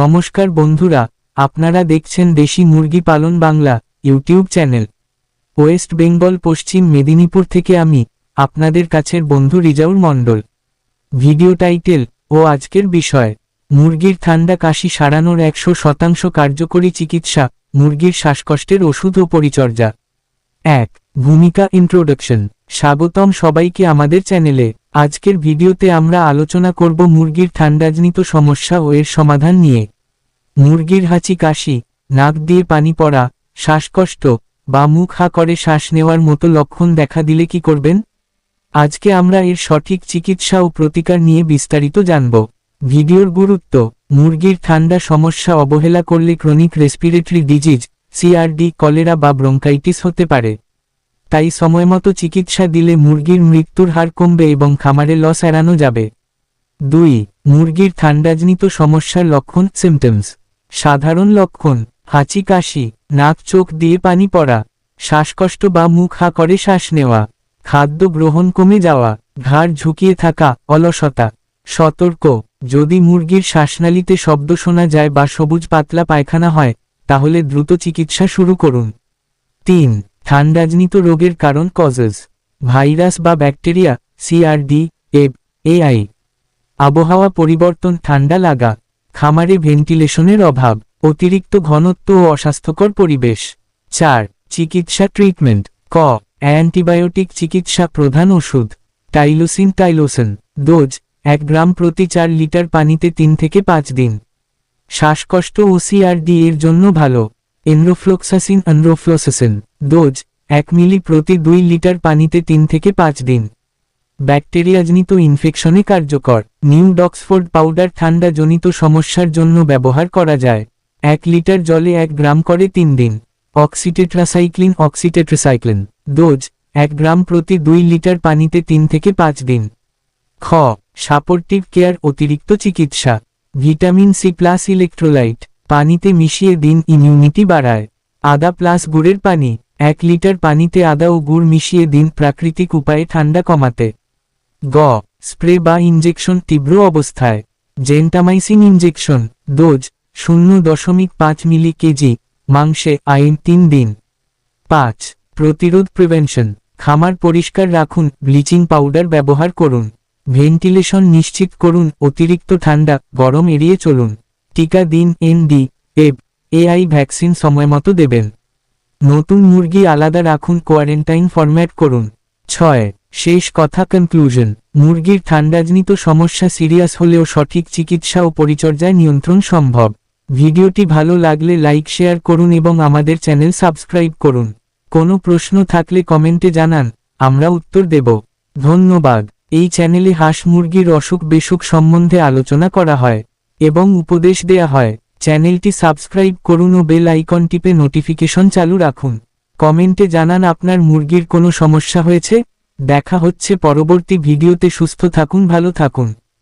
নমস্কার বন্ধুরা, আপনারা দেখছেন দেশি মুরগি পালন Bangla YouTube channel. West Bengal, Paschim Medinipur থেকে আমি, আপনাদের কাছের বন্ধু রিজাউর মণ্ডল। ভিডিও টাইটেল ও আজকের বিষয়, মুরগির ঠান্ডা কাশি সারানোর একশো শতাংশ কার্যকরী চিকিৎসা, মুরগির শ্বাসকষ্টের ওষুধ ও পরিচর্যা। এক, ভূমিকা ইন্ট্রোডাকশন। স্বাগতম সবাইকে আমাদের চ্যানেলে। আজকের ভিডিওতে আমরা আলোচনা করব মুরগির ঠান্ডাজনিত সমস্যা ও এর সমাধান নিয়ে। মুরগির হাঁচি, কাশি, নাক দিয়ে পানি পড়া, শ্বাসকষ্ট বা মুখ হা করে শ্বাস নেওয়ার মতো লক্ষণ দেখা দিলে কি করবেন? আজকে আমরা এর সঠিক চিকিৎসা ও প্রতিকার নিয়ে বিস্তারিত জানব। ভিডিওর গুরুত্ব, মুরগির ঠান্ডা সমস্যা অবহেলা করলে chronic respiratory disease, CRD, cholera বা ব্রঙ্কাইটিস হতে পারে। তাই সময়মতো চিকিৎসা দিলে মুরগির মৃত্যুর হার কমবে এবং খামারে লস এড়ানো যাবে। দুই, মুরগির ঠান্ডাজনিত সমস্যার লক্ষণ সিমটমস সাধারণ লক্ষণ, হাঁচি, কাশি, নাক, চোখ দিয়ে পানি পড়া, শ্বাসকষ্ট বা মুখ হা করে শ্বাস নেওয়া, খাদ্য গ্রহণ কমে যাওয়া, ঘাড় ঝুঁকিয়ে থাকা, অলসতা। সতর্ক, যদি মুরগির শ্বাসনালীতে শব্দ শোনা যায় বা সবুজ পাতলা পায়খানা হয়, তাহলে দ্রুত চিকিৎসা শুরু করুন। তিন ঠান্ডাজনিত রোগের কারণ কজেস ভাইরাস বা ব্যাকটেরিয়া সিআরডি এব এআই আবহাওয়া পরিবর্তন, ঠান্ডা লাগা, খামারে ভেন্টিলেশনের অভাব, অতিরিক্ত ঘনত্ব ও অস্বাস্থ্যকর পরিবেশ। চার, চিকিৎসা ট্রিটমেন্ট ক, অ্যান্টিবায়োটিক চিকিৎসা প্রধান ওষুধ, টাইলোসিন টাইলোসিন, ডোজ, এক গ্রাম প্রতি চার লিটার পানিতে তিন থেকে পাঁচ দিন। শ্বাসকষ্ট ও সিআরডি এর জন্য ভালো। এনরোফ্লোক্সাসিন আনরোফ্লোসাসিন ডোজ, এক মিলি প্রতি দুই লিটার পানিতে তিন থেকে পাঁচ দিন। ব্যাকটেরিয়াজনিত ইনফেকশনে কার্যকর। নিউ ডক্সফোর্ড পাউডার ঠান্ডা জনিত সমস্যার জন্য ব্যবহার করা যায়। এক লিটার জলে এক গ্রাম করে তিন দিন। অক্সিটেট্রাসাইক্লিন অক্সিটেট্রাসাইক্লিন, ডোজ, এক গ্রাম প্রতি দুই লিটার পানিতে তিন থেকে পাঁচ দিন। খ, সাপোর্টিভ কেয়ার অতিরিক্ত চিকিৎসা। Vitamin C plus electrolyte. পানিতে মিশিয়ে দিন ইমিউনিটি বাড়ায়। আদা প্লাস গুড়ের পানি, এক লিটার পানিতে আদা ও গুড় মিশিয়ে দিন, প্রাকৃতিক উপায়ে ঠান্ডা কমাতে। গ, স্প্রে বা ইঞ্জেকশন তীব্র অবস্থায়। জেন্টামাইসিন ইঞ্জেকশন ডোজ শূন্য দশমিক পাঁচ মিলি কেজি মাংসে আইন তিন দিন। পাঁচ, প্রতিরোধ প্রিভেনশন খামার পরিষ্কার রাখুন ব্লিচিং পাউডার ব্যবহার করুন। ভেন্টিলেশন নিশ্চিত করুন, অতিরিক্ত ঠান্ডা, গরম এড়িয়ে চলুন। টিকা দিন এনডি এব, এআই ভ্যাকসিন সময়মতো দেবেন। নতুন মুরগি আলাদা রাখুন, কোয়ারেন্টাইন ফরম্যাট করুন। ছয়, শেষ কথা কনক্লুশন মুরগির ঠান্ডাজনিত সমস্যা সিরিয়াস হলেও সঠিক চিকিৎসা ও পরিচর্যায় নিয়ন্ত্রণ সম্ভব। ভিডিওটি ভালো লাগলে লাইক, শেয়ার করুন এবং আমাদের চ্যানেল সাবস্ক্রাইব করুন। কোনো প্রশ্ন থাকলে কমেন্টে জানান, আমরা উত্তর দেব। ধন্যবাদ। এই চ্যানেলে হাঁস মুরগির অসুখ বেসুখ সম্বন্ধে আলোচনা করা হয়। এবং উপদেশ দেয়া হয়, চ্যানেলটি সাবস্ক্রাইব করুন ও বেল আইকন টিপে নোটিফিকেশন চালু রাখুন। কমেন্টে জানান আপনার মুরগির কোনো সমস্যা হয়েছে? দেখা হচ্ছে পরবর্তী ভিডিওতে, সুস্থ থাকুন, ভালো থাকুন।